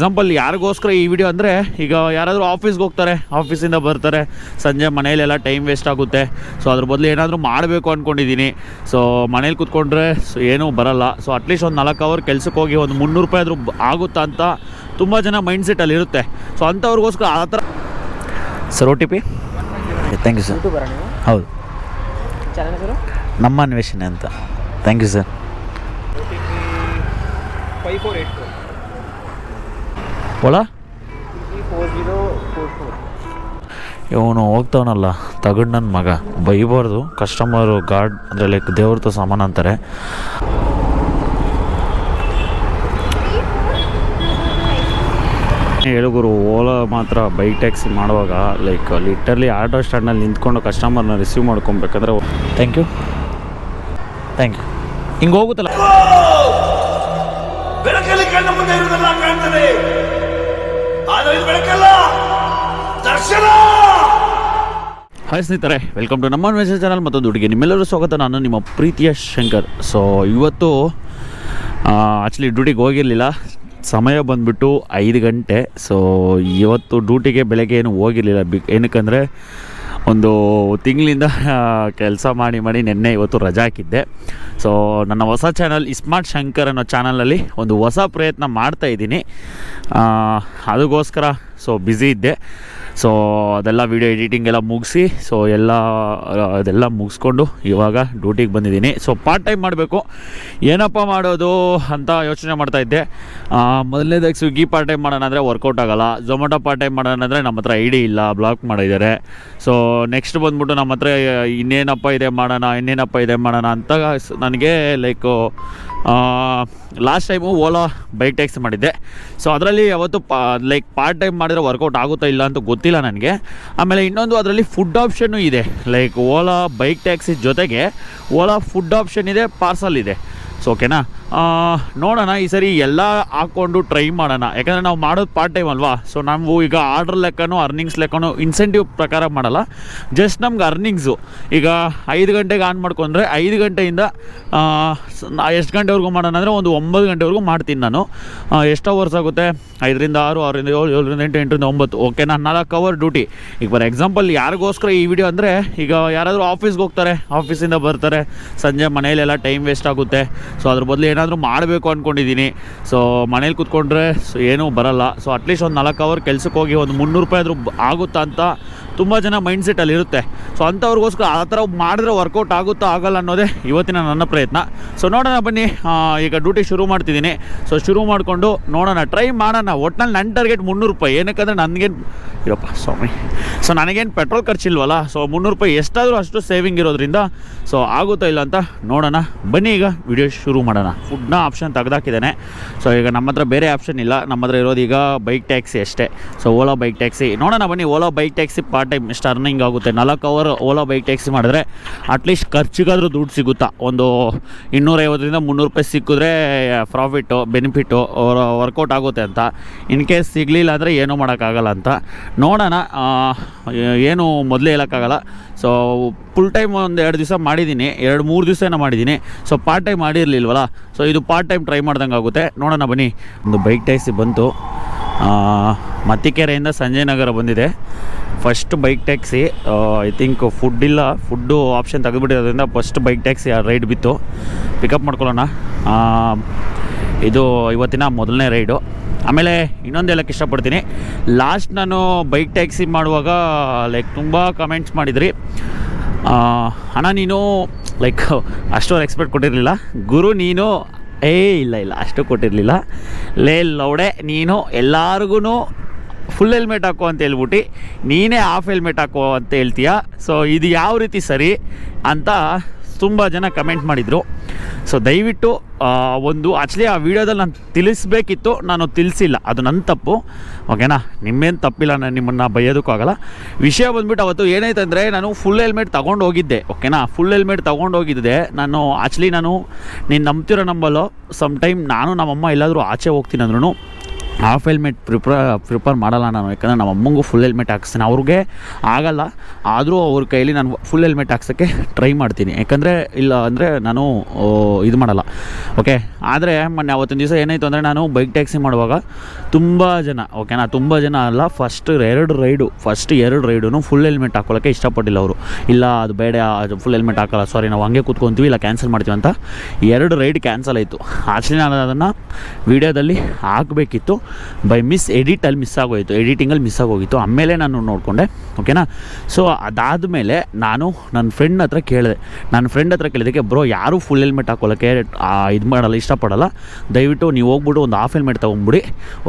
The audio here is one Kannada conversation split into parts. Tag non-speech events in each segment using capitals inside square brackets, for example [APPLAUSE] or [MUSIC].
ಎಕ್ಸಾಂಪಲ್ ಯಾರಿಗೋಸ್ಕರ ಈ ವಿಡಿಯೋ ಅಂದರೆ ಈಗ ಯಾರಾದರೂ ಆಫೀಸ್ಗೆ ಹೋಗ್ತಾರೆ ಆಫೀಸಿಂದ ಬರ್ತಾರೆ ಸಂಜೆ ಮನೇಲೆಲ್ಲ ಟೈಮ್ ವೇಸ್ಟ್ ಆಗುತ್ತೆ. ಸೊ ಅದ್ರ ಬದಲು ಏನಾದರೂ ಮಾಡಬೇಕು ಅಂದ್ಕೊಂಡಿದ್ದೀನಿ ಸೊ ಮನೇಲಿ ಕೂತ್ಕೊಂಡ್ರೆ ಸೊ ಏನೂ ಬರಲ್ಲ. ಸೊ ಅಟ್ಲೀಸ್ಟ್ ಒಂದು ನಾಲ್ಕು ಅವರ್ ಕೆಲಸಕ್ಕೆ ಹೋಗಿ ಒಂದು ಮುನ್ನೂರು ರೂಪಾಯಿ ಆದರೂ ಆಗುತ್ತಾ ಅಂತ ತುಂಬ ಜನ ಮೈಂಡ್ ಸೆಟ್ಟಲ್ಲಿ ಇರುತ್ತೆ. ಸೊ ಅಂಥವ್ರಿಗೋಸ್ಕರ ಆ ಥರ sir O T P thank you sir ಹೌದು. ನಮ್ಮ ಅನ್ವೇಷಣೆ ಅಂತ. Thank you sir five four eight four ಒಳ? ಇವನು ಹೋಗ್ತಾವನಲ್ಲ ತಗಡ್ ನನ್ನ ಮಗ. ಬೈಬಾರ್ದು ಕಸ್ಟಮರು ಗಾರ್ಡ್ ಅಂದರೆ ಲೈಕ್ ದೇವ್ರದ್ದು ಸಾಮಾನು ಅಂತಾರೆ. ಹೇಳುಗುರು ಓಲಾ ಮಾತ್ರ ಬೈಕ್ ಟ್ಯಾಕ್ಸಿ ಮಾಡುವಾಗ ಲೈಕ್ ಲಿಟರ್ಲಿ ಆಟೋ ಸ್ಟ್ಯಾಂಡಲ್ಲಿ ನಿಂತ್ಕೊಂಡು ಕಸ್ಟಮರ್ನ ರಿಸೀವ್ ಮಾಡ್ಕೊಬೇಕಂದ್ರೆ ಥ್ಯಾಂಕ್ ಯು ಥ್ಯಾಂಕ್ ಯು ಹಿಂಗೆ ಹೋಗುತ್ತಲ್ಲ. ಬೆಳಕಲ್ಲ. ದರ್ಶನ! ಹಾಯ್ ಸ್ನೇಹಿತರೆ ವೆಲ್ಕಮ್ ಟು ನಮ್ಮ ಮೆಸೇಜ್ ಚಾನಲ್ ಮತ್ತೊಂದು ಹುಡುಗಿ ನಿಮ್ಮೆಲ್ಲರೂ ಸ್ವಾಗತ. ನಾನು ನಿಮ್ಮ ಪ್ರೀತಿಯ ಶಂಕರ್. ಸೊ ಇವತ್ತು ಆ್ಯಕ್ಚುಲಿ ಡ್ಯೂಟಿಗೆ ಹೋಗಿರಲಿಲ್ಲ. ಸಮಯ ಬಂದುಬಿಟ್ಟು ಐದು ಗಂಟೆ. ಸೊ ಇವತ್ತು ಡ್ಯೂಟಿಗೆ ಬೆಳಗ್ಗೆ ಏನು ಹೋಗಿರಲಿಲ್ಲ. ಬಿ ಏನಕ್ಕಂದರೆ ಒಂದು ತಿಂಗಳಿಂದ ಕೆಲಸ ಮಾಡಿ ಮಾಡಿ ನಿನ್ನೆ ಇವತ್ತು ರಜಾ ಹಾಕಿದ್ದೆ. ಸೊ ನನ್ನ ಹೊಸ ಚಾನಲ್ ಇಸ್ಮಾರ್ಟ್ ಶಂಕರ್ ಅನ್ನೋ ಚಾನಲಲ್ಲಿ ಒಂದು ಹೊಸ ಪ್ರಯತ್ನ ಮಾಡ್ತಾ ಇದ್ದೀನಿ. ಅದಕ್ಕೋಸ್ಕರ ಸೊ ಬ್ಯುಸಿ ಇದ್ದೆ. ಸೊ ಅದೆಲ್ಲ ವಿಡಿಯೋ ಎಡಿಟಿಂಗ್ ಎಲ್ಲ ಮುಗಿಸಿ ಸೊ ಎಲ್ಲ ಅದೆಲ್ಲ ಮುಗಿಸ್ಕೊಂಡು ಇವಾಗ ಡ್ಯೂಟಿಗೆ ಬಂದಿದ್ದೀನಿ. ಸೊ ಪಾರ್ಟ್ ಟೈಮ್ ಮಾಡಬೇಕು. ಏನಪ್ಪ ಮಾಡೋದು ಅಂತ ಯೋಚನೆ ಮಾಡ್ತಾ ಇದ್ದೆ. ಮೊದಲನೇದಾಗಿ ಸ್ವಿಗ್ಗಿ ಪಾರ್ಟ್ ಟೈಮ್ ಮಾಡೋಣ ಅಂದರೆ ವರ್ಕೌಟ್ ಆಗೋಲ್ಲ. ಝೊಮ್ಯಾಟೊ ಪಾರ್ಟ್ ಟೈಮ್ ಮಾಡೋಣ ಅಂದರೆ ನಮ್ಮ ಹತ್ರ ಐ ಡಿ ಇಲ್ಲ ಬ್ಲಾಕ್ ಮಾಡಿದ್ದಾರೆ. ಸೊ ನೆಕ್ಸ್ಟ್ ಬಂದ್ಬಿಟ್ಟು ನಮ್ಮ ಹತ್ರ ಇನ್ನೇನಪ್ಪ ಇದೆ ಮಾಡೋಣ, ಇನ್ನೇನಪ್ಪ ಇದೆ ಮಾಡೋಣ ಅಂತ ನನಗೆ like last time Ola bike taxi ಮಾಡಿದ್ದೆ. ಸೊ ಅದರಲ್ಲಿ ಯಾವತ್ತು ಪಾ ಲೈಕ್ ಪಾರ್ಟ್ ಟೈಮ್ ಮಾಡಿದರೆ ವರ್ಕೌಟ್ ಆಗುತ್ತಾ ಇಲ್ಲ ಅಂತ ಗೊತ್ತಿಲ್ಲ. ನನಗೆ. ಆಮೇಲೆ ಇನ್ನೊಂದು ಅದರಲ್ಲಿ ಫುಡ್ ಆಪ್ಷನ್ನು ಇದೆ. ಲೈಕ್ ಓಲಾ ಬೈಕ್ ಟ್ಯಾಕ್ಸಿ ಜೊತೆಗೆ ಓಲಾ ಫುಡ್ ಆಪ್ಷನ್ ಇದೆ ಪಾರ್ಸಲ್ ಇದೆ. ಸೊ ಓಕೆನಾ ನೋಡೋಣ ಈ ಸರಿ ಎಲ್ಲ ಹಾಕ್ಕೊಂಡು ಟ್ರೈ ಮಾಡೋಣ. ಯಾಕಂದರೆ ನಾವು ಮಾಡೋದು ಪಾರ್ಟ್ ಟೈಮ್ ಅಲ್ವಾ? ಸೊ ನಾವು ಈಗ ಆರ್ಡ್ರ್ ಲೆಕ್ಕನೂ ಅರ್ನಿಂಗ್ಸ್ ಲೆಕ್ಕನೂ ಇನ್ಸೆಂಟಿವ್ ಪ್ರಕಾರ ಮಾಡಲ್ಲ. ಜಸ್ಟ್ ನಮ್ಗೆ ಅರ್ನಿಂಗ್ಸು ಈಗ ಐದು ಗಂಟೆಗೆ ಆನ್ ಮಾಡ್ಕೊಂಡ್ರೆ ಐದು ಗಂಟೆಯಿಂದ ಎಷ್ಟು ಗಂಟೆವರೆಗೂ ಮಾಡೋಣ ಅಂದರೆ ಒಂದು ಒಂಬತ್ತು ಗಂಟೆವರೆಗೂ ಮಾಡ್ತೀನಿ ನಾನು. ಎಷ್ಟು ಅವರ್ಸ್ ಆಗುತ್ತೆ? ಐದರಿಂದ ಆರು, ಆರರಿಂದ ಏಳು, ಏಳರಿಂದ ಎಂಟು, ಎಂಟರಿಂದ ಒಂಬತ್ತು. ಓಕೆ ನಾನು ನಾಲ್ಕು ಅವರ್ ಡ್ಯೂಟಿ ಈಗ ಫಾರ್ ಎಕ್ಸಾಂಪಲ್ ಯಾರಿಗೋಸ್ಕರ ಈ ವಿಡಿಯೋ ಅಂದರೆ, ಈಗ ಯಾರಾದರೂ ಆಫೀಸ್ಗೆ ಹೋಗ್ತಾರೆ ಆಫೀಸಿಂದ ಬರ್ತಾರೆ, ಸಂಜೆ ಮನೆಯಲ್ಲೆಲ್ಲ ಟೈಮ್ ವೇಸ್ಟ್ ಆಗುತ್ತೆ. ಸೊ ಅದ್ರ ಬದಲು ಏನಾದರೂ ಮಾಡಬೇಕು ಅಂದ್ಕೊಂಡಿದ್ದೀನಿ ಸೊ ಮನೇಲಿ ಕೂತ್ಕೊಂಡ್ರೆ ಸೊ ಏನೂ ಬರಲ್ಲ. ಸೊ ಅಟ್ಲೀಸ್ಟ್ ಒಂದು ನಾಲ್ಕು ಅವರ್ ಕೆಲಸಕ್ಕೆ ಹೋಗಿ ಒಂದು ಮುನ್ನೂರು ರೂಪಾಯಿ ಆದರೂ ಆಗುತ್ತಾ ಅಂತ ತುಂಬ ಜನ ಮೈಂಡ್ ಸೆಟ್ಟಲ್ಲಿ ಇರುತ್ತೆ. ಸೊ ಅಂಥವ್ರಿಗೋಸ್ಕರ ಆ ಥರ ಮಾಡಿದ್ರೆ ವರ್ಕೌಟ್ ಆಗುತ್ತಾ ಆಗಲ್ಲ ಅನ್ನೋದೇ ಇವತ್ತಿನ ನನ್ನ ಪ್ರಯತ್ನ. ಸೊ ನೋಡೋಣ ಬನ್ನಿ ಈಗ ಡ್ಯೂಟಿ ಶುರು ಮಾಡ್ತಿದ್ದೀನಿ. ಸೊ ಶುರು ಮಾಡಿಕೊಂಡು ನೋಡೋಣ ಟ್ರೈ ಮಾಡೋಣ. ಒಟ್ನಲ್ಲಿ ನನ್ನ ಟಾರ್ಗೆಟ್ ಮುನ್ನೂರು ರೂಪಾಯಿ. ಏನಕ್ಕಂದರೆ ನನಗೇನು, ಇರಪ್ಪ ಸ್ವಾಮಿ. ಸೊ ನನಗೇನು ಪೆಟ್ರೋಲ್ ಖರ್ಚಿಲ್ವಲ್ಲ? ಸೊ ಮುನ್ನೂರು ರೂಪಾಯಿ ಎಷ್ಟಾದರೂ ಅಷ್ಟು ಸೇವಿಂಗ್ ಇರೋದ್ರಿಂದ ಸೊ ಆಗುತ್ತಾ ಇಲ್ಲ ಅಂತ ನೋಡೋಣ. ಬನ್ನಿ ಈಗ ವಿಡಿಯೋ ಶುರು ಮಾಡೋಣ. ಫುಡ್ನ ಆಪ್ಷನ್ ತೆಗೆದಾಕಿದ್ದೇನೆ. ಸೊ ಈಗ ನಮ್ಮ ಹತ್ರ ಬೇರೆ ಆಪ್ಷನ್ ಇಲ್ಲ. ನಮ್ಮ ಹತ್ರ ಇರೋದು ಈಗ ಬೈಕ್ ಟ್ಯಾಕ್ಸಿ ಅಷ್ಟೇ. ಸೊ ಓಲಾ ಬೈಕ್ ಟ್ಯಾಕ್ಸಿ ನೋಡೋಣ ಬನ್ನಿ Ola bike taxi part time ಸ್ಟರ್ನಿಂಗ್ ಆಗುತ್ತೆ ನಾಲ್ಕು ಅವರ್ ಓಲಾ ಬೈಕ್ ಟ್ಯಾಕ್ಸಿ ಮಾಡಿದ್ರೆ ಅಟ್ಲೀಸ್ಟ್ ಖರ್ಚಿಗಾದರೂ ದುಡ್ಡು ಸಿಗುತ್ತಾ? ಒಂದು ಇನ್ನೂರೈವತ್ತರಿಂದ ಮುನ್ನೂರು ರೂಪಾಯಿ ಸಿಕ್ಕಿದ್ರೆ ಪ್ರಾಫಿಟ್ಟು ಬೆನಿಫಿಟ್ಟು ವರ್ಕೌಟ್ ಆಗುತ್ತೆ ಅಂತ. ಇನ್ ಕೇಸ್ ಸಿಗಲಿಲ್ಲ ಅಂದರೆ ಏನೂ ಮಾಡೋಕ್ಕಾಗಲ್ಲ ಅಂತ. ನೋಡೋಣ ಏನು ಮೊದಲೇ ಹೇಳೋಕ್ಕಾಗಲ್ಲ. ಸೊ ಫುಲ್ ಟೈಮ್ ಒಂದು ಎರಡು ದಿವಸ ಮಾಡಿದ್ದೀನಿ ಎರಡು, ಮೂರು ದಿವಸ ಏನೋ ಮಾಡಿದ್ದೀನಿ ಸೊ ಪಾರ್ಟ್ ಟೈಮ್ ಮಾಡಿರಲಿಲ್ವಲ್ಲ? ಸೊ ಇದು ಪಾರ್ಟ್ ಟೈಮ್ ಟ್ರೈ ಮಾಡ್ದಂಗೆ ಆಗುತ್ತೆ ನೋಡೋಣ ಬನ್ನಿ. ಒಂದು ಬೈಕ್ ಟ್ಯಾಕ್ಸಿ ಬಂತು. ಮತ್ತಿಕೆರೆಯಿಂದ ಸಂಜಯ್ ನಗರ ಬಂದಿದೆ. First bike taxi I think food ಇಲ್ಲ. ಫುಡ್ಡು ಆಪ್ಷನ್ ತೆಗೆದುಬಿಟ್ಟಿರೋದ್ರಿಂದ ಫಸ್ಟ್ ಬೈಕ್ ಟ್ಯಾಕ್ಸಿ ರೈಡ್ ಬಿತ್ತು. ಪಿಕಪ್ ಮಾಡ್ಕೊಳ್ಳೋಣ. ಇದು ಇವತ್ತಿನ ಮೊದಲನೇ ರೈಡು ಆಮೇಲೆ ಇನ್ನೊಂದು ಹೇಳಕ್ಕೆ ಇಷ್ಟಪಡ್ತೀನಿ. ಲಾಸ್ಟ್ ನಾನು ಬೈಕ್ ಟ್ಯಾಕ್ಸಿ ಮಾಡುವಾಗ ಲೈಕ್ ತುಂಬ ಕಮೆಂಟ್ಸ್ ಮಾಡಿದ್ರಿ. ಅಣ್ಣ, ನೀನು ಲೈಕ್ ಅಷ್ಟೊಂದು ಎಕ್ಸ್ಪೆಕ್ಟ್ ಕೊಟ್ಟಿರಲಿಲ್ಲ. ಗುರು, ನೀನು ಏ, ಇಲ್ಲ ಇಲ್ಲ, ಅಷ್ಟು ಕೊಟ್ಟಿರಲಿಲ್ಲ. ಲೇ, ಲೌಡೆ, ನೀನು ಎಲ್ಲರಿಗೂ ಫುಲ್ ಹೆಲ್ಮೆಟ್ ಹಾಕೋ ಅಂತ ಹೇಳ್ಬಿಟ್ಟು, ನೀನೇ ಹಾಫ್ ಹೆಲ್ಮೆಟ್ ಹಾಕೋ ಅಂತ ಹೇಳ್ತೀಯ? ಸೊ ಇದು ಯಾವ ರೀತಿ ಸರಿ ಅಂತ ತುಂಬ ಜನ ಕಮೆಂಟ್ ಮಾಡಿದರು. ಸೊ ದಯವಿಟ್ಟು ಒಂದು ಆ್ಯಕ್ಚುಲಿ ಆ ವಿಡಿಯೋದಲ್ಲಿ ನಾನು ತಿಳಿಸ್ಬೇಕಿತ್ತು, ನಾನು ತಿಳಿಸಿಲ್ಲ. ಅದು ನನ್ನ ತಪ್ಪು. ಓಕೆನಾ ನಿಮ್ಮೇನು ತಪ್ಪಿಲ್ಲ ನಾನು ನಿಮ್ಮನ್ನು ಬೈಯೋದಕ್ಕಾಗಲ್ಲ. ವಿಷಯ ಬಂದ್ಬಿಟ್ಟು ಅವತ್ತು ಏನಾಯ್ತು ಅಂದರೆ, ನಾನು ಫುಲ್ ಹೆಲ್ಮೆಟ್ ತೊಗೊಂಡು ಹೋಗಿದ್ದೆ. ಓಕೆನಾ ಫುಲ್ ಹೆಲ್ಮೆಟ್ ತೊಗೊಂಡು ಹೋಗಿದ್ದೆ. ನಾನು ಆ್ಯಕ್ಚುಲಿ ನಾನು, ನೀನು ನಂಬ್ತಿರೋ ನಂಬಲ್ಲೋ ಸಮ್ ಟೈಮ್ ನಾನು ನಮ್ಮಮ್ಮ ಎಲ್ಲಾದರೂ ಆಚೆ ಹೋಗ್ತೀನಿ ಅಂದ್ರೂ ಹಾಫ್ ಹೆಲ್ಮೆಟ್ ಪ್ರಿಪ್ರ ಪ್ರಿಪೇರ್ ಮಾಡಲ್ಲ ನಾನು, ಯಾಕಂದರೆ ನಮ್ಮ ಅಮ್ಮಂಗೂ ಫುಲ್ ಹೆಲ್ಮೆಟ್ ಹಾಕ್ಸ್ತೀನಿ. ಅವ್ರಿಗೆ ಆಗಲ್ಲ, ಆದರೂ ಅವ್ರ ಕೈಲಿ ನಾನು ಫುಲ್ ಹೆಲ್ಮೆಟ್ ಹಾಕ್ಸೋಕ್ಕೆ ಟ್ರೈ ಮಾಡ್ತೀನಿ. ಯಾಕಂದರೆ, ಇಲ್ಲ ಅಂದರೆ ನಾನು ಇದು ಮಾಡಲ್ಲ. ಓಕೆ ಆದರೆ, ಮೊನ್ನೆ ಅವತ್ತಿನ ದಿವಸ ಏನಾಯಿತು ಅಂದರೆ ನಾನು ಬೈಕ್ ಟ್ಯಾಕ್ಸಿ ಮಾಡುವಾಗ ತುಂಬ ಜನ ಓಕೆನಾ ತುಂಬ ಜನ ಅಲ್ಲ ಫಸ್ಟ್ ಎರಡು ರೈಡು ಫಸ್ಟ್ ಎರಡು ರೈಡು ಫುಲ್ ಹೆಲ್ಮೆಟ್ ಹಾಕೊಳ್ಳೋಕ್ಕೆ ಇಷ್ಟಪಟ್ಟಿಲ್ಲ ಅವರು. ಇಲ್ಲ, ಅದು ಬೇಡ, ಅದು ಫುಲ್ ಹೆಲ್ಮೆಟ್ ಹಾಕಲ್ಲ ಸಾರಿ ನಾವು ಹಂಗೆ ಕೂತ್ಕೊತೀವಿ, ಇಲ್ಲ ಕ್ಯಾನ್ಸಲ್ ಮಾಡ್ತೀವಿ ಅಂತ ಎರಡು ರೈಡ್ ಕ್ಯಾನ್ಸಲ್ ಆಯಿತು. ಆಕ್ಚುಲಿ ನಾನು ಅದನ್ನು ವೀಡಿಯೋದಲ್ಲಿ ಹಾಕಬೇಕಿತ್ತು. ಬೈ ಮಿಸ್ ಎಡಿಟಲ್ಲಿ ಮಿಸ್ ಆಗೋಯಿತು ಎಡಿಟಿಂಗಲ್ಲಿ ಮಿಸ್ ಆಗೋಗಿತ್ತು. ಆಮೇಲೆ ನಾನು ನೋಡಿಕೊಂಡೆ ಓಕೆನಾ ಸೊ ಅದಾದಮೇಲೆ ನಾನು ನನ್ನ ಫ್ರೆಂಡ್ ಹತ್ರ ಕೇಳಿದೆ. ನನ್ನ ಫ್ರೆಂಡ್ ಹತ್ರ ಕೇಳಿದಕ್ಕೆ ಬ್ರೋ ಯಾರೂ ಫುಲ್ ಹೆಲ್ಮೆಟ್ ಹಾಕೊಳ್ಳೋಕ್ಕೆ ಇದು ಮಾಡಲ್ಲ, ಇಷ್ಟಪಡಲ್ಲ. ದಯವಿಟ್ಟು ನೀವು ಹೋಗ್ಬಿಟ್ಟು ಒಂದು ಹಾಫ್ ಹೆಲ್ಮೆಟ್ ತೊಗೊಂಬಿಡಿ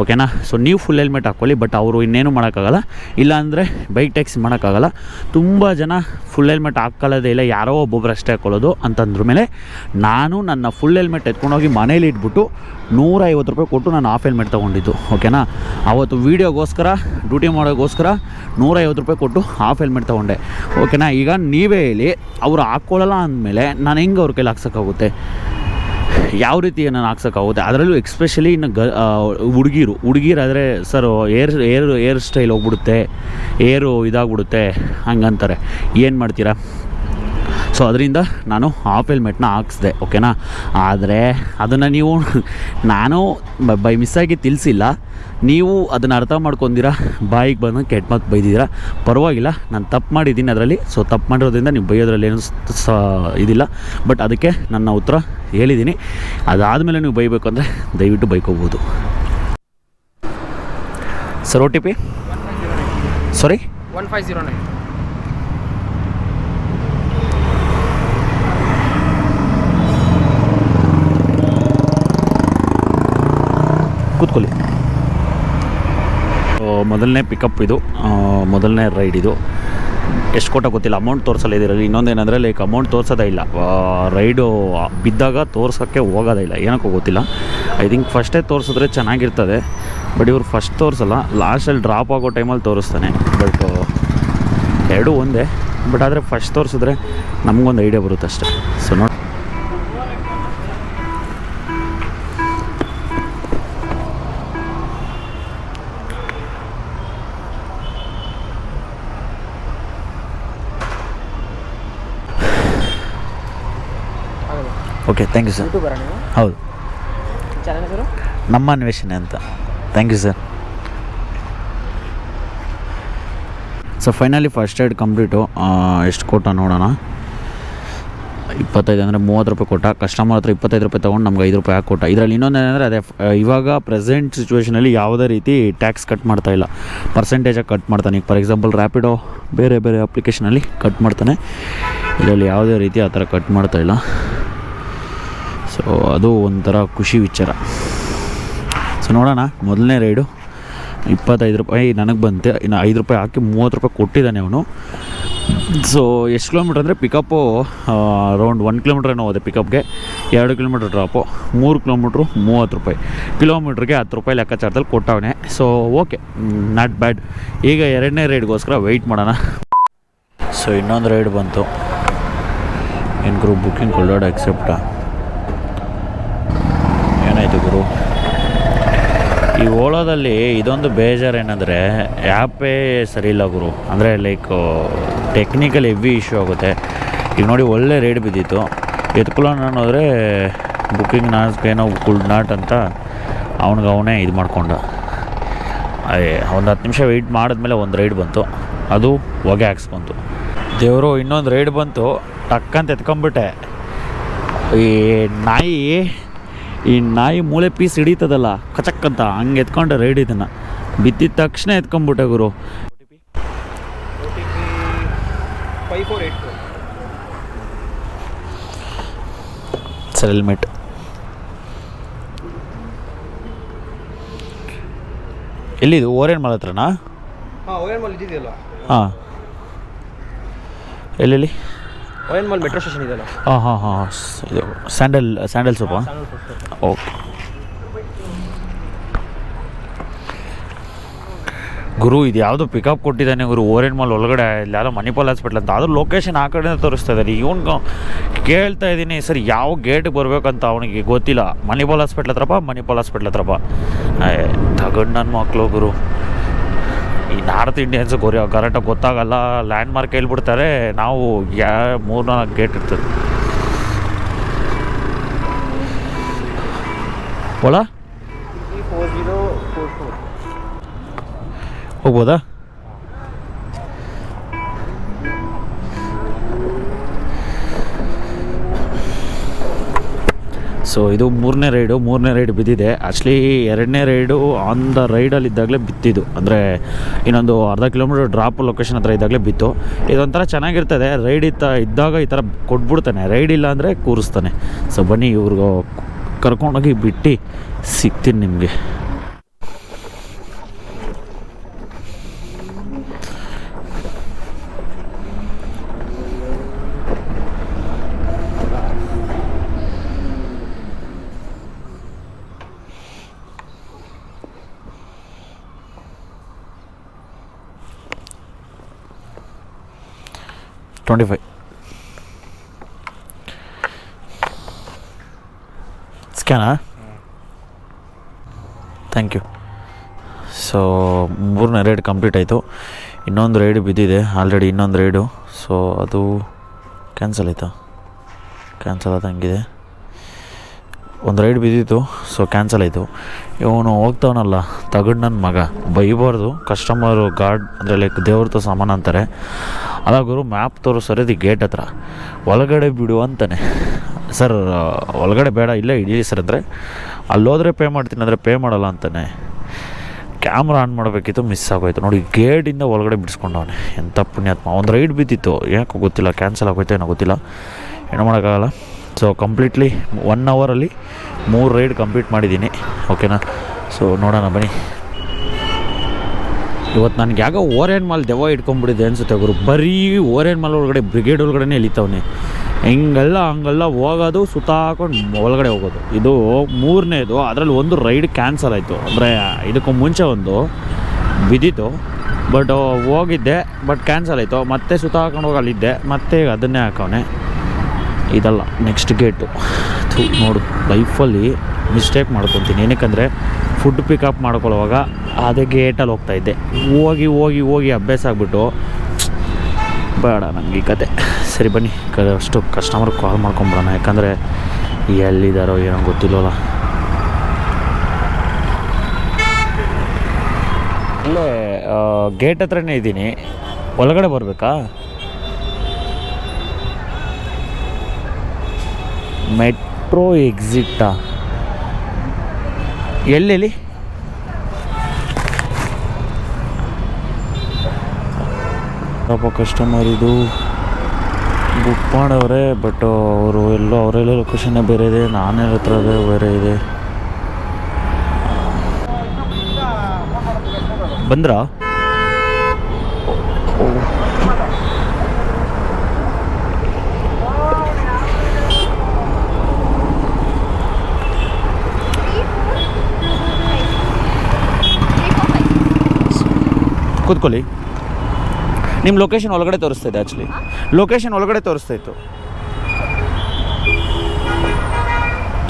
ಓಕೆನಾ ಸೊ ನೀವು ಫುಲ್ ಹೆಲ್ಮೆಟ್ ಹಾಕ್ಕೊಳ್ಳಿ ಬಟ್ ಅವರು ಇನ್ನೇನು ಮಾಡೋಕ್ಕಾಗಲ್ಲ. ಇಲ್ಲಾಂದರೆ ಬೈಕ್ ಟ್ಯಾಕ್ಸಿ ಮಾಡೋಕ್ಕಾಗಲ್ಲ. ತುಂಬ ಜನ ಫುಲ್ ಹೆಲ್ಮೆಟ್ ಹಾಕ್ಕೊಳ್ಳೋದೇ ಇಲ್ಲ, ಯಾರೋ ಒಬ್ಬೊಬ್ರು ಅಷ್ಟೇ ಹಾಕ್ಕೊಳ್ಳೋದು ಅಂತಂದ್ರ ಮೇಲೆ ನಾನು ನನ್ನ ಫುಲ್ ಹೆಲ್ಮೆಟ್ ಎತ್ಕೊಂಡೋಗಿ ಮನೇಲಿ ಇಟ್ಬಿಟ್ಟು ನೂರೈವತ್ತು ರೂಪಾಯಿ ಕೊಟ್ಟು ನಾನು ಆಫ್ ಹೆಲ್ಮೆಟ್ ತೊಗೊಂಡಿದ್ದು ಓಕೆನಾ ಅವತ್ತು ವೀಡಿಯೋಗೋಸ್ಕರ ಡ್ಯೂಟಿ ಮಾಡೋಕ್ಕೋಸ್ಕರ ನೂರೈವತ್ತು ರೂಪಾಯಿ ಕೊಟ್ಟು ಹಾಫ್ ಹೆಲ್ಮೆಟ್ ತೊಗೊಂಡೆ ಓಕೆನಾ ಈಗ ನೀವೇ ಹೇಳಿ, ಅವರು ಹಾಕ್ಕೊಳ್ಳಲ್ಲ ಅಂದಮೇಲೆ ನಾನು ಹೆಂಗೆ ಅವ್ರ ಕೈಲಿ ಹಾಕ್ಸೋಕ್ಕಾಗುತ್ತೆ? ಯಾವ ರೀತಿ ನಾನು ಹಾಕ್ಸೋಕ್ಕಾಗುತ್ತೆ? ಅದರಲ್ಲೂ ಎಕ್ಸ್ಪೆಷಲಿ ಇನ್ನು ಗ ಹುಡುಗಿರು, ಹುಡುಗಿರಾದರೆ sir air air air style ಹೋಗ್ಬಿಡುತ್ತೆ ಏರು ಇದಾಗ್ಬಿಡುತ್ತೆ, ಹಂಗಂತಾರೆ. ಏನು ಮಾಡ್ತೀರಾ? ಸೊ ಅದರಿಂದ ನಾನು ಹಾಫ್ ಹೆಲ್ಮೆಟ್ನ ಹಾಕ್ಸಿದೆ ಓಕೆನಾ ಆದರೆ ಅದನ್ನು ನೀವು [LAUGHS] ನಾನು ಬೈ ಮಿಸ್ಸಾಗಿ ತಿಳಿಸಿಲ್ಲ. ನೀವು ಅದನ್ನು ಅರ್ಥ ಮಾಡ್ಕೊಂದಿರಾ ಬಾಯಿಗೆ ಬಂದು ಕೆಟ್ಟ ಮಾತು ಬೈದಿದ್ದೀರಾ. ಪರವಾಗಿಲ್ಲ, ನಾನು ತಪ್ಪು ಮಾಡಿದ್ದೀನಿ ಅದರಲ್ಲಿ. ಸೊ ತಪ್ಪು ಮಾಡಿರೋದ್ರಿಂದ ನೀವು ಬೈಯೋದ್ರಲ್ಲಿ ಏನು ಸ ಇದಿಲ್ಲ. ಬಟ್ ಅದಕ್ಕೆ ನನ್ನ ಉತ್ತರ ಹೇಳಿದ್ದೀನಿ. ಅದಾದಮೇಲೆ ನೀವು ಬೈಬೇಕು ಅಂದರೆ ದಯವಿಟ್ಟು ಬೈಕೋಬೋದು. Sir O T P sorry one five zero nine ಕೂತ್ಕೊಳ್ಳಿ. ಮೊದಲನೇ ಪಿಕಪ್ ಇದು. ಮೊದಲನೇ ರೈಡ್ ಇದು. ಎಷ್ಟು ಕೊಟ್ಟ ಗೊತ್ತಿಲ್ಲ ಅಮೌಂಟ್ ತೋರಿಸಲ್ಲ ಇದರಲ್ಲಿ. ಇನ್ನೊಂದೇನೆಂದರೆ ಲೈಕ್ ಅಮೌಂಟ್ ತೋರಿಸೋದೇ ಇಲ್ಲ. ರೈಡು ಬಿದ್ದಾಗ ತೋರ್ಸೋಕ್ಕೆ ಹೋಗೋದೇ ಇಲ್ಲ. ಏನಕ್ಕೂ ಗೊತ್ತಿಲ್ಲ. ಐ ಥಿಂಕ್ ಫಸ್ಟೇ ತೋರಿಸಿದ್ರೆ ಚೆನ್ನಾಗಿರ್ತದೆ. ಬಟ್ ಇವ್ರು ಫಸ್ಟ್ ತೋರಿಸಲ್ಲ. ಲಾಸ್ಟಲ್ಲಿ ಡ್ರಾಪ್ ಆಗೋ ಟೈಮಲ್ಲಿ ತೋರಿಸ್ತಾನೆ. ಬಟ್ ಎರಡೂ ಒಂದೇ. ಬಟ್ ಆದರೆ ಫಸ್ಟ್ ತೋರಿಸಿದ್ರೆ ನಮಗೊಂದು ಐಡಿಯಾ ಬರುತ್ತೆ ಅಷ್ಟೇ. ಸೊ ನೋಡಿ ಓಕೆ ಥ್ಯಾಂಕ್ ಯು ಸರ್ ಯೂಟ್ಯೂಬರ ನೀವು? ಹೌದು. ಚಾನಲ್ ಹೆಸರು? ನಮ್ಮ ಅನ್ವೇಷಣೆ ಅಂತ. Thank you sir so finally first ride complete ಎಷ್ಟು ಕೊಟ್ಟ ನೋಡೋಣ? ಇಪ್ಪತ್ತೈದು ಅಂದರೆ ಮೂವತ್ತು ರೂಪಾಯಿ ಕೊಟ್ಟ ಕಸ್ಟಮರ್ ಹತ್ರ ಇಪ್ಪತ್ತೈದು ರೂಪಾಯಿ ತೊಗೊಂಡು ನಮ್ಗೆ ಐದು ರೂಪಾಯಿ ಹಾಕಿ ಕೊಟ್ಟ ಇದರಲ್ಲಿ ಇನ್ನೊಂದೇನೆಂದರೆ ಅದೇ ಇವಾಗ ಪ್ರೆಸೆಂಟ್ ಸಿಚುವೇಷನಲ್ಲಿ ಯಾವುದೇ ರೀತಿ ಟ್ಯಾಕ್ಸ್ ಕಟ್ ಮಾಡ್ತಾ ಇಲ್ಲ. ಪರ್ಸೆಂಟೇಜಾಗಿ ಕಟ್ ಮಾಡ್ತಾನೆ. ಈಗ ಫಾರ್ ಎಕ್ಸಾಂಪಲ್ ರ್ಯಾಪಿಡೋ ಬೇರೆ ಬೇರೆ ಅಪ್ಲಿಕೇಶನಲ್ಲಿ ಕಟ್ ಮಾಡ್ತಾನೆ. ಇದರಲ್ಲಿ ಯಾವುದೇ ರೀತಿ ಆ ಥರ ಕಟ್ ಮಾಡ್ತಾ ಇಲ್ಲ. ಸೊ ಅದು ಒಂಥರ ಖುಷಿ ವಿಚಾರ. ಸೊ ನೋಡೋಣ, ಮೊದಲನೇ ರೈಡು. ಇಪ್ಪತ್ತೈದು ರೂಪಾಯಿ ನನಗೆ ಬಂತೆ. ಇನ್ನು ಐದು ರೂಪಾಯಿ ಹಾಕಿ ಮೂವತ್ತು ರೂಪಾಯಿ ಕೊಟ್ಟಿದ್ದಾನೆ ಅವನು. ಸೊ ಎಷ್ಟು ಕಿಲೋಮೀಟ್ರ್ ಅಂದರೆ ಪಿಕಪ್ಪು ಅರೌಂಡ್ ಒನ್ ಕಿಲೋಮೀಟ್ರ್ ಏನೋ ಹೋದೆ ಪಿಕಪ್ಗೆ ಎರಡು ಕಿಲೋಮೀಟ್ರ್ ಡ್ರಾಪು ಮೂರು ಕಿಲೋಮೀಟ್ರು ಮೂವತ್ತು ರೂಪಾಯಿ. ಕಿಲೋಮೀಟ್ರಿಗೆ ಹತ್ತು ರೂಪಾಯಿ ಲೆಕ್ಕಾಚಾರದಲ್ಲಿ ಕೊಟ್ಟವನೆ. ಸೊ ಓಕೆ ನಾಟ್ ಬ್ಯಾಡ್ ಈಗ ಎರಡನೇ ರೈಡ್ಗೋಸ್ಕರ ವೆಯ್ಟ್ ಮಾಡೋಣ. ಸೊ ಇನ್ನೊಂದು ರೈಡ್ ಬಂತು. ಗ್ರೂಪ್ ಬುಕ್ಕಿಂಗ್ ಕೊಡೋಡ ಅಕ್ಸೆಪ್ಟಾ ಏನಾಯಿತು ಗುರು ಈ ಓಲಾದಲ್ಲಿ ಇದೊಂದು ಬೇಜಾರು ಏನಂದರೆ ಆ್ಯಪೇ ಸರಿ ಇಲ್ಲ ಗುರು. ಅಂದರೆ ಲೈಕ್ ಟೆಕ್ನಿಕಲ್ ಹೆವಿ ಇಶ್ಯೂ ಆಗುತ್ತೆ. ಈಗ ನೋಡಿ ಒಳ್ಳೆ ರೇಟ್ ಬಿದ್ದಿತ್ತು. ಎತ್ಕೊಳ್ಳೋಣ ಅನ್ನೋದ್ರೆ ಬುಕ್ಕಿಂಗ್ ಸ್ಪೇನೋ ಕುಲ್ಡ್ ನಾಟ್ ಅಂತ ಅವ್ನಿಗೆ ಅವನೇ ಇದು ಮಾಡ್ಕೊಂಡ. ಒಂದು ಹತ್ತು ನಿಮಿಷ ವೆಯ್ಟ್ ಮಾಡಿದ್ಮೇಲೆ ಒಂದು ರೈಡ್ ಬಂತು. ಅದು ಹೊಗೆ ಹಾಕ್ಸ್ಕೊಂತು ದೇವರು, ಇನ್ನೊಂದು ರೈಡ್ ಬಂತು. ಟಕ್ಕಂತ ಎತ್ಕೊಂಬಿಟ್ಟೆ ಈ ನಾಯಿ ಈ ನಾಯಿ ಮೂಳೆ ಪೀಸ್ ಹಿಡಿತದಲ್ಲ? ಕಚಕ್ಕಂತ ಹಂಗೆ ಎತ್ಕೊಂಡೆ ರೈಡ್ ಇದನ್ನು. ಬಿದ್ದಿದ ತಕ್ಷಣ ಎತ್ಕೊಂಡ್ಬಿಟ್ಟೆ ಗುರು. Sir helmet. ಎಲ್ಲಿದು? ಓರೇನ್ ಮಾಲ್ ಹತ್ರನಾ ಹಾಂ. ಎಲ್ಲೆಲ್ಲಿ? ಮಾಲ್ ಮೆಟ್ರೋ ಸ್ಟೇಷನ್ ಇದೆಯಲ್ಲ? ಹಾಂ ಹಾಂ ಹಾಂ. ಇದು ಸ್ಯಾಂಡಲ್ ಸ್ಯಾಂಡಲ್ ಸೋಪಾ? ಓಕೆ. ಗುರು ಇದು ಯಾವುದೋ ಪಿಕಪ್ ಕೊಟ್ಟಿದ್ದಾನೆ ಗುರು ಓರೆನ್ ಮಾಲ್ ಒಳಗಡೆ ಇಲ್ಲಿ ಯಾವುದೋ ಮಣಿಪಾಲ್ ಹಾಸ್ಪಿಟ್ಲ್ ಅಂತ. ಅದ್ರ ಲೊಕೇಶನ್ ಆ ಕಡೆ ತೋರಿಸ್ತಾ ಇದ್ದಾರೆ. ಇವನು ಕೇಳ್ತಾ ಇದ್ದೀನಿ ಸರ್ ಯಾವ ಗೇಟಿಗೆ ಬರಬೇಕಂತ ಅವನಿಗೆ ಗೊತ್ತಿಲ್ಲ. ಮಣಿಪಾಲ್ ಹಾಸ್ಪಿಟ್ಲ್ ಹತ್ರಪ್ಪ ಮಣಿಪಾಲ್ ಹಾಸ್ಪಿಟ್ಲ್ ಹತ್ರಪ್ಪ. ತಗೊಂಡು ನನ್ನ ಮಕ್ಕಳು ಗುರು. ಈ ನಾರ್ತ್ ಇಂಡಿಯನ್ಸ್ ಗೊರಿ ಕರೆಕ್ಟಾಗಿ ಗೊತ್ತಾಗಲ್ಲ ಲ್ಯಾಂಡ್ ಮಾರ್ಕ್ ಹೇಳ್ಬಿಡ್ತಾರೆ. ನಾವು ಯಾ ಮೂರು ನಾಲ್ಕು ಗೇಟ್ ಇರ್ತದೆ. ಒಳ? ಹೋಗ್ಬೋದಾ? ಸೊ ಇದು ಮೂರನೇ ರೈಡು, ಮೂರನೇ ರೈಡ್ ಬಿದ್ದಿದೆ. ಆ್ಯಕ್ಚುಲಿ ಎರಡನೇ ರೈಡು ಆನ್ ದ ರೈಡಲ್ಲಿ ಇದ್ದಾಗಲೇ ಬಿತ್ತಿದ್ದು ಅಂದರೆ ಇನ್ನೊಂದು ಅರ್ಧ ಕಿಲೋಮೀಟರ್ ಡ್ರಾಪ್ ಲೊಕೇಶನ್ ಹತ್ರ ಇದ್ದಾಗಲೇ ಬಿತ್ತು. ಇದೊಂಥರ ಚೆನ್ನಾಗಿರ್ತದೆ. ರೈಡ್ ಇತ್ತ, ಇದ್ದಾಗ ಈ ಥರ ಕೊಟ್ಬಿಡ್ತಾನೆ. ರೈಡ್ ಇಲ್ಲ ಅಂದರೆ ಕೂರಿಸ್ತಾನೆ. ಸೊ ಬನ್ನಿ ಇವ್ರಿಗೂ ಕರ್ಕೊಂಡೋಗಿ ಬಿಟ್ಟು ಸಿಗ್ತೀನಿ ನಿಮಗೆ. ಟ್ವೆಂಟಿ ಫೈವ್ ಸ್ಕ್ಯಾನಾ ಥ್ಯಾಂಕ್ ಯು ಸೊ ಮೂರನೇ ರೈಡ್ ಕಂಪ್ಲೀಟ್ ಆಯಿತು. ಇನ್ನೊಂದು ರೈಡ್ ಬಿದ್ದಿದೆ ಆಲ್ರೆಡಿ ಇನ್ನೊಂದು ರೈಡು ಸೊ ಅದು ಕ್ಯಾನ್ಸಲ್ ಆಯಿತಾ? ಕ್ಯಾನ್ಸಲ್ ಆದಂಗಿದೆ. ಒಂದು ರೈಡ್ ಬಿದ್ದಿತ್ತು ಸೊ ಕ್ಯಾನ್ಸಲ್ ಆಯಿತು. ಇವನು ಹೋಗ್ತಾವನಲ್ಲ, ತಗಡ್ ನನ್ನ ಮಗ. ಬೈಬಾರ್ದು ಕಸ್ಟಮರು ಗಾರ್ಡ್ ಅಂದರೆ ಲೈಕ್ ದೇವ್ರದ್ದು ಸಾಮಾನು ಅಂತಾರೆ. ಅಲ್ಲ ಗುರು ಮ್ಯಾಪ್ ತೋರಿಸೋದು ಗೇಟ್ ಹತ್ರ. ಒಳಗಡೆ ಬಿಡು ಅಂತಾನೆ. ಸರ್ ಒಳಗಡೆ ಬೇಡ, ಇಲ್ಲೇ ಇಡೀ ಸರ್ ಅಂದರೆ. ಅಲ್ಲೋದ್ರೆ ಪೇ ಮಾಡ್ತೀನಿ ಅಂದರೆ ಪೇ ಮಾಡಲ್ಲ ಅಂತಾನೆ. ಕ್ಯಾಮ್ರಾ ಆನ್ ಮಾಡಬೇಕಿತ್ತು ಮಿಸ್ ಆಗೋಯ್ತು. ನೋಡಿ ಗೇಟಿಂದ ಒಳಗಡೆ ಬಿಡಿಸ್ಕೊಂಡವನೆ. ಎಂಥ ಪುಣ್ಯಾತ್ಮ. ಒಂದು ರೈಡ್ ಬಿದ್ದಿತ್ತು. ಯಾಕೋ ಗೊತ್ತಿಲ್ಲ ಕ್ಯಾನ್ಸಲ್ ಆಗೋಯ್ತು ಏನೋ ಗೊತ್ತಿಲ್ಲ. ಏನೋ ಮಾಡೋಕ್ಕಾಗಲ್ಲ. ಸೊ ಕಂಪ್ಲೀಟ್ಲಿ ಒನ್ ಅವರಲ್ಲಿ ಮೂರು ರೈಡ್ ಕಂಪ್ಲೀಟ್ ಮಾಡಿದ್ದೀನಿ. ಓಕೆನಾ ಸೊ ನೋಡೋಣ, ಬನ್ನಿ. ಇವತ್ತು ನನಗೆ ಯಾಕೋ ಓರೇನ್ ಮಾಲ್ ದೆವ್ವ ಇಟ್ಕೊಂಡ್ಬಿಟ್ಟಿದೆ ಅನ್ಸುತ್ತೆ ಗುರು. ಬರೀ ಓರೇನ್ ಮಾಲ್ ಒಳಗಡೆ, ಬ್ರಿಗೇಡ್ ಒಳಗಡೆ ಇಳಿತವನೆ ಹಿಂಗೆಲ್ಲ ಹಂಗೆಲ್ಲ ಹೋಗೋದು ಸುತ್ತಾಕೊಂಡು ಒಳಗಡೆ ಹೋಗೋದು. ಇದು ಮೂರನೇದು, ಅದರಲ್ಲಿ ಒಂದು ರೈಡ್ ಕ್ಯಾನ್ಸಲ್ ಆಯಿತು. ಅಂದರೆ ಇದಕ್ಕೂ ಮುಂಚೆ ಒಂದು ಬಿದ್ದಿತ್ತು. ಬಟ್ ಹೋಗಿದ್ದೆ, ಬಟ್ ಕ್ಯಾನ್ಸಲ್ ಆಯಿತು. ಮತ್ತೆ ಸುತ್ತಾಕೊಂಡು ಹೋಗಿ ಅಲ್ಲಿದ್ದೆ, ಮತ್ತೆ ಅದನ್ನೇ ಹಾಕವನೆ. ಇದಲ್ಲ, ನೆಕ್ಸ್ಟ್ ಗೇಟು. ನೋಡು, ಲೈಫಲ್ಲಿ ಮಿಸ್ಟೇಕ್ ಮಾಡ್ಕೊತೀನಿ. ಏನಕ್ಕಂದರೆ ಫುಡ್ ಪಿಕಪ್ ಮಾಡ್ಕೊಳ್ಳುವಾಗ ಅದೇ ಗೇಟಲ್ಲಿ ಹೋಗ್ತಾ ಇದ್ದೆ. ಹೋಗಿ ಹೋಗಿ ಹೋಗಿ ಅಭ್ಯಾಸ ಆಗಿಬಿಟ್ಟು, ಬೇಡ ನನಗೆ ಈ ಕತೆ. ಸರಿ ಬನ್ನಿ ಅಷ್ಟು ಕಸ್ಟಮರ್ ಕಾಲ್ ಮಾಡ್ಕೊಂಬಿಡೋಣ. ಯಾಕಂದರೆ ಎಲ್ಲಿದ್ದಾರೋ ಏನೋ ಗೊತ್ತಿಲ್ಲವಲ್ಲ ಇಲ್ಲೇ ಗೇಟ್ ಹತ್ರನೇ ಇದ್ದೀನಿ. ಒಳಗಡೆ ಬರಬೇಕಾ? ಮೆಟ್ರೋ ಎಕ್ಸಿಟಾ ಎಲ್ಲೆಲ್ಲಿ? ಪಾಪ ಕಸ್ಟಮರ್ ಇದು ಬುಕ್ ಮಾಡವ್ರೆ ಬಟ್ ಅವರು ಎಲ್ಲೋ ಅವರೆಲ್ಲ ಲೊಕೇಶನ್ನೇ ಬೇರೆ ಇದೆ ನಾನೇ ಹತ್ರ ಬೇರೆ ಇದೆ. ಬಂದ್ರಾ? ಕೂತ್ಕೊಳ್ಳಿ. ನಿಮ್ಮ ಲೊಕೇಶನ್ ಒಳಗಡೆ ತೋರಿಸ್ತಾ ಇದೆ ಆ್ಯಕ್ಚುಲಿ ಲೊಕೇಶನ್ ಒಳಗಡೆ ತೋರಿಸ್ತಾ ಇತ್ತು.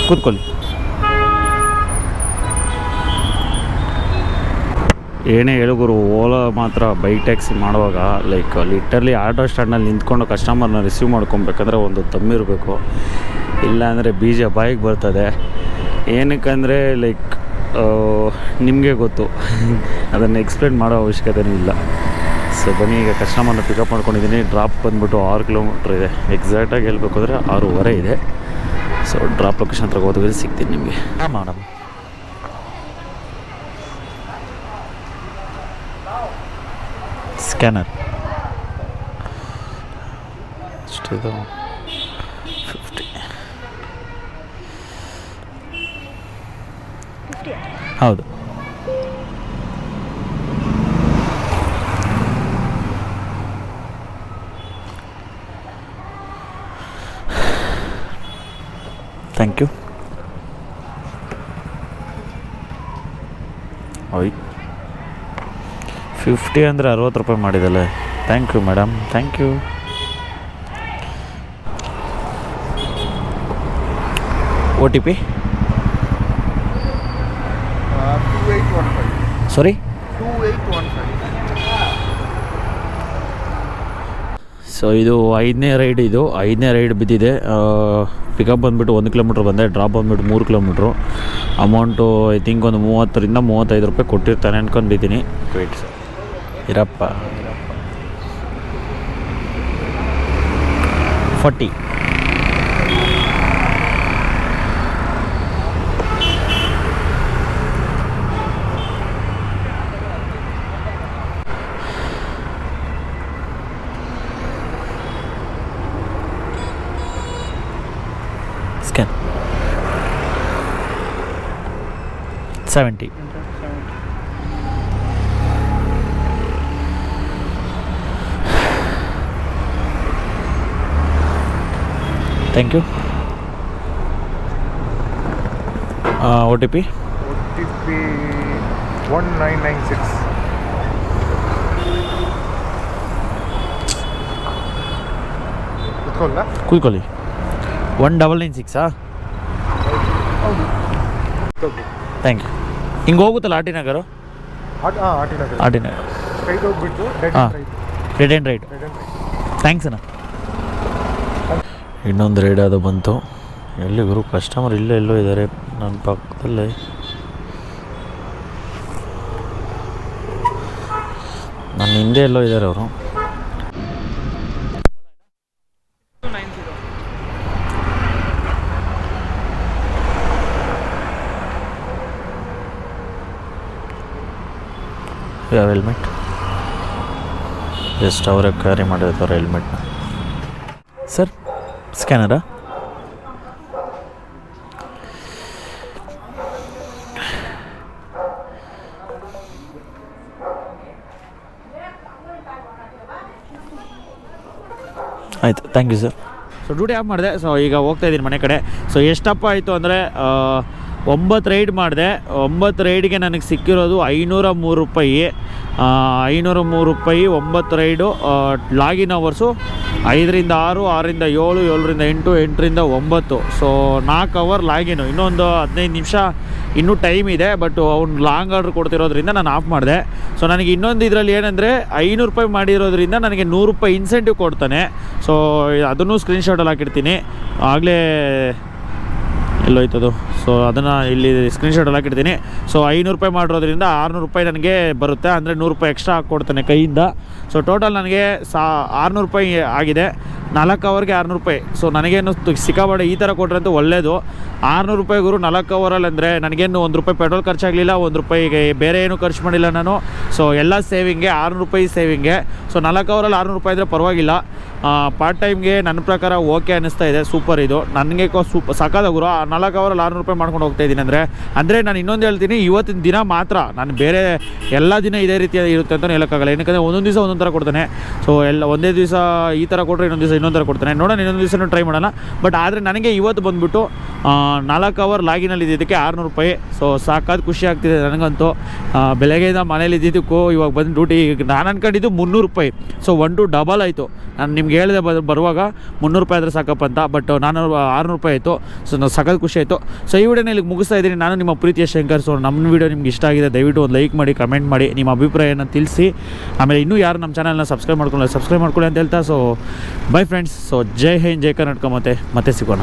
ಕೂತ್ಕೊಳ್ಳಿ. ಏನೇ ಹೇಳುಗುರು ಓಲಾ ಮಾತ್ರ ಬೈಕ್ ಟ್ಯಾಕ್ಸಿ ಮಾಡುವಾಗ ಲೈಕ್ ಲಿಟರ್ಲಿ ಆಟೋ ಸ್ಟ್ಯಾಂಡಲ್ಲಿ ನಿಂತ್ಕೊಂಡು ಕಸ್ಟಮರ್ನ ರಿಸೀವ್ ಮಾಡ್ಕೊಬೇಕಂದ್ರೆ ಒಂದು ದಮ್ಮಿರಬೇಕು ಇಲ್ಲಾಂದರೆ ಬೀಜ ಬಾಯಿಗೆ ಬರ್ತದೆ. ಏನಕ್ಕಂದರೆ ಲೈಕ್ ನಿಮಗೆ ಗೊತ್ತು. [LAUGHS] ಅದನ್ನು ಎಕ್ಸ್ಪ್ಲೇನ್ ಮಾಡೋ ಅವಶ್ಯಕತೆ ಇಲ್ಲ. ಸೊ ಬನ್ನಿ ಈಗ ಕಸ್ಟಮರ್ನ ಪಿಕಪ್ ಮಾಡ್ಕೊಂಡಿದ್ದೀನಿ. ಡ್ರಾಪ್ ಬಂದ್ಬಿಟ್ಟು ಆರು ಕಿಲೋಮೀಟ್ರ್ ಇದೆ. ಎಕ್ಸಾಕ್ಟಾಗಿ ಹೇಳಬೇಕು ಅಂದರೆ ಆರೂವರೆ ಇದೆ. ಸೊ ಡ್ರಾಪ್ ಲೊಕೇಶನ್ ಹತ್ರ ಹೋದ್ರೆ ಸಿಗ್ತೀನಿ ನಿಮಗೆ. ಹಾಂ ಮೇಡಮ್ ಸ್ಕ್ಯಾನರ್ ಅಷ್ಟಿದು. ಹೌದು. ಥ್ಯಾಂಕ್ ಯು ಓಯ್. ಫಿಫ್ಟಿ ಅಂದರೆ ಅರವತ್ತು ರೂಪಾಯಿ ಮಾಡಿದಲ್ಲ. Thank you madam thank you O T P two eight one five sorry so ಇದು ಐದನೇ ರೈಡ್ ಇದು. ಐದನೇ ರೈಡ್ ಬಿದ್ದಿದೆ. ಪಿಕಪ್ ಬಂದುಬಿಟ್ಟು ಒಂದು ಕಿಲೋಮೀಟ್ರ್ ಬಂದೆ. ಡ್ರಾಪ್ ಬಂದುಬಿಟ್ಟು ಮೂರು ಕಿಲೋಮೀಟ್ರು ಅಮೌಂಟು ಐ ಥಿಂಕ್ ಒಂದು ಮೂವತ್ತರಿಂದ ಮೂವತ್ತೈದು ರೂಪಾಯಿ ಕೊಟ್ಟಿರ್ತಾನೆ ಅಂದ್ಕೊಂಡಿದ್ದೀನಿ ವೇಟ್ ಸರ್ ಇರಪ್ಪ. Forty scan seventy thank you O T P O T P one nine nine six ಕುತ್ಕೊಳ್ಳ ಕೂತ್ಕೊಳ್ಳಿ ಒನ್ ಡಬಲ್ ನೈನ್ ಸಿಕ್ಸಾ ಹೌದು ಥ್ಯಾಂಕ್ ಯು ಹಿಂಗೆ ಹೋಗುತ್ತಲ್ಲ R T Nagar? R T Nagar. Straight ಹೋಗ್ಬಿಟ್ಟು ಡೆಡ್ ಹಾಂ. Right red and right thanks ಅಣ್ಣ. ಇನ್ನೊಂದು ರೈಡ್ ಅದು ಬಂತು. ಎಲ್ಲಿ ಗುರು ಕಸ್ಟಮರ್ ಇಲ್ಲೇ ಎಲ್ಲೋ ಇದ್ದಾರೆ ನನ್ನ ಪಕ್ಕದಲ್ಲೇ. ನನ್ನ ಹಿಂದೆ ಎಲ್ಲೋ ಇದ್ದಾರೆ ಅವರು. ಯಾವ ಹೆಲ್ಮೆಟ್ ಜಸ್ಟ್ ಅವರೇ ಕ್ಯಾರಿ ಮಾಡಿರ್ತಾರೆ ಹೆಲ್ಮೆಟ್ನ ಸರ್ ಸ್ಕ್ಯಾನರಾ ಆಯಿತು thank you sir so duty off ಮಾಡಿದೆ. ಸೊ ಈಗ ಹೋಗ್ತಾ ಇದ್ದೀನಿ ಮನೆ ಕಡೆ. ಸೊ ಎಷ್ಟಪ್ಪ ಆಯಿತು ಅಂದರೆ ಒಂಬತ್ತು ರೈಡ್ ಮಾಡಿದೆ. ಒಂಬತ್ತು ರೈಡ್ಗೆ ನನಗೆ ಸಿಕ್ಕಿರೋದು ಐನೂರ ಮೂರು ರೂಪಾಯಿ. ಐನೂರ ಮೂರು ರೂಪಾಯಿ, ಒಂಬತ್ತು ರೈಡು ಲಾಗಿನ್ ಅವರ್ಸು ಐದರಿಂದ ಆರು, ಆರರಿಂದ ಏಳು, ಏಳರಿಂದ ಎಂಟು, ಎಂಟರಿಂದ ಒಂಬತ್ತು. ಸೊ ನಾಲ್ಕು ಅವರ್ ಲಾಗಿನು. ಇನ್ನೊಂದು ಹದಿನೈದು ನಿಮಿಷ ಇನ್ನೂ ಟೈಮ್ ಇದೆ, ಬಟ್ ಅವ್ನು ಲಾಂಗ್ ಆರ್ಡ್ರ್ ಕೊಡ್ತಿರೋದ್ರಿಂದ ನಾನು ಆಫ್ ಮಾಡಿದೆ. ಸೊ ನನಗೆ ಇನ್ನೊಂದು ಇದರಲ್ಲಿ ಏನಂದರೆ ಐನೂರು ರೂಪಾಯಿ ಮಾಡಿರೋದ್ರಿಂದ ನನಗೆ ನೂರು ರೂಪಾಯಿ ಇನ್ಸೆಂಟಿವ್ ಕೊಡ್ತಾನೆ. ಸೊ ಅದನ್ನು ಸ್ಕ್ರೀನ್ಶಾಟಲ್ಲಿ ಹಾಕಿರ್ತೀನಿ. ಆಗಲೇ ಎಲ್ಲೋಯ್ತದು. ಸೊ ಅದನ್ನು ಇಲ್ಲಿ ಸ್ಕ್ರೀನ್ಶಾಟಲ್ಲಿ ಹಾಕಿಡ್ತೀನಿ. ಸೊ ಐನೂರು ರೂಪಾಯಿ ಮಾಡಿರೋದ್ರಿಂದ ಆರುನೂರು ರೂಪಾಯಿ ನನಗೆ ಬರುತ್ತೆ. ಅಂದರೆ ನೂರು ರೂಪಾಯಿ ಎಕ್ಸ್ಟ್ರಾ ಹಾಕ್ಕೊಡ್ತಾನೆ ಕೈಯಿಂದ. ಸೊ ಟೋಟಲ್ ನನಗೆ ಸಾ, ಆರುನೂರು ರೂಪಾಯಿ ಆಗಿದೆ. ನಾಲ್ಕು ಅವರ್ಗೆ ಆರುನೂರು ರೂಪಾಯಿ. ಸೊ ನನಗೇನು ತು- ಈ ಥರ ಕೊಟ್ರಂತೂ ಒಳ್ಳೆಯದು ಆರುನೂರು ರೂಪಾಯಿ ಗುರು ನಾಲ್ಕು ಅವರಲ್ಲಿ ಅಂದರೆ ನನಗೇನು ಒಂದು ರೂಪಾಯಿ ಪೆಟ್ರೋಲ್ ಖರ್ಚಾಗಲಿಲ್ಲ, ಒಂದು ರೂಪಾಯಿಗೆ ಬೇರೆ ಏನು ಖರ್ಚು ಮಾಡಿಲ್ಲ ನಾನು. ಸೊ ಎಲ್ಲ ಸೇವಿಂಗ್ಗೆ ಆರುನೂರು ರೂಪಾಯಿ ಸೇವಿಂಗೆ ಸೊ ನಾಲ್ಕು ಅವರಲ್ಲಿ ಆರುನೂರು ರೂಪಾಯಿ ಇದ್ದರೆ ಪರವಾಗಿಲ್ಲ. ಪಾರ್ಟ್ ಟೈಮ್ಗೆ ನನ್ನ ಪ್ರಕಾರ ಓಕೆ ಅನ್ನಿಸ್ತಾ ಇದೆ ಸೂಪರ್ ಇದು. ನನಗೆ ಸೂಪ್ ಸಕಾದ ಗುರು, ಆ ನಾಲ್ಕು ಅವರಲ್ಲಿ ಆರುನೂರು ರೂಪಾಯಿ ಮಾಡ್ಕೊಂಡು ಹೋಗ್ತಾ ಇದ್ದೀನಿ ಅಂದರೆ ಅಂದರೆ ನಾನು ಇನ್ನೊಂದು ಹೇಳ್ತೀನಿ, ಇವತ್ತಿನ ದಿನ ಮಾತ್ರ, ನಾನು ಬೇರೆ ಎಲ್ಲ ದಿನ ಇದೇ ರೀತಿ ಇರುತ್ತೆ ಅಂತ ಹೇಳೋಕ್ಕಾಗಲ್ಲ ಏನಕ್ಕೆ ಒಂದೊಂದು ದಿವಸ ಒಂದೊಂದು ಥರ ಕೊಡ್ತಾನೆ. ಸೊ ಎಲ್ಲ ಒಂದೇ ದಿವಸ ಈ ಥರ ಕೊಟ್ಟರೆ ಇನ್ನೊಂದು ದಿವಸ ಇನ್ನೊಂದು ಥರ ಕೊಡ್ತಾನೆ. ನೋಡೋಣ, ಇನ್ನೊಂದು ದಿವಸನೂ ಟ್ರೈ ಮಾಡೋಣ. ಬಟ್ ಆದರೆ ನನಗೆ ಇವತ್ತು ಬಂದುಬಿಟ್ಟು ನಾಲ್ಕು ಅವರ್ ಲಾಗಿನಲ್ಲಿ ಇದಕ್ಕೆ ಆರುನೂರು ರೂಪಾಯಿ. ಸೊ ಸಾಕಾದ ಖುಷಿ ಆಗ್ತಿದೆ ನನಗಂತೂ. ಬೆಳಗ್ಗೆಯಿಂದ ಮನೇಲಿ ಇದ್ದಿದ್ದಕ್ಕೂ ಇವಾಗ ಬಂದು ಡ್ಯೂಟಿ ನಾನು ಅಂದ್ಕೊಂಡಿದ್ದು ಮುನ್ನೂರು ರೂಪಾಯಿ. ಸೊ ಒನ್ ಟು ಡಬಲ್ ಆಯಿತು. ನಾನು ನಿಮ್ಗೆ ಹೇಳಿದೆ ಬರುವಾಗ ಮುನ್ನೂರು ರೂಪಾಯಿ ಆದರೆ ಸಾಕಪ್ಪ ಅಂತ ಬಟ್ ನಾನು ಆರುನೂರು ರೂಪಾಯಿ ಆಯಿತು. ಸೊ ನಾನು ಸಖತ್ ಖುಷಿ ಆಯಿತು. ಸೊ ಈ ವಿಡಿಯೋನ ಇಲ್ಲಿಗೆ ಮುಗಿಸ್ತಾ ಇದ್ದೀನಿ. ನಾನು ನಿಮ್ಮ ಪ್ರೀತಿಯ ಶಂಕರ್. ಸೊ ನಮ್ಮ ವಿಡಿಯೋ ನಿಮ್ಗೆ ಇಷ್ಟ ಆಗಿದೆ, ದಯವಿಟ್ಟು ಒಂದು ಲೈಕ್ ಮಾಡಿ ಕಮೆಂಟ್ ಮಾಡಿ, ನಿಮ್ಮ ಅಭಿಪ್ರಾಯನ ತಿಳಿಸಿ. ಆಮೇಲೆ ಇನ್ನೂ ಯಾರು ನಮ್ಮ ಚಾನಲ್ನ ಸಬ್ಸ್ಕ್ರೈಬ್ ಮಾಡ್ಕೊಳ್ಳಿ ಸಬ್ಸ್ಕ್ರೈಬ್ ಮಾಡ್ಕೊಳ್ಳಿ ಅಂತ ಹೇಳ್ತಾ. ಸೊ ಬೈ ಫ್ರೆಂಡ್ಸ್ ಸೊ ಜೈ ಹಿಂದ್, ಜೈ ಕರ್ನಾಟಕ ಮತ್ತೆ ಮತ್ತೆ ಸಿಗೋಣ.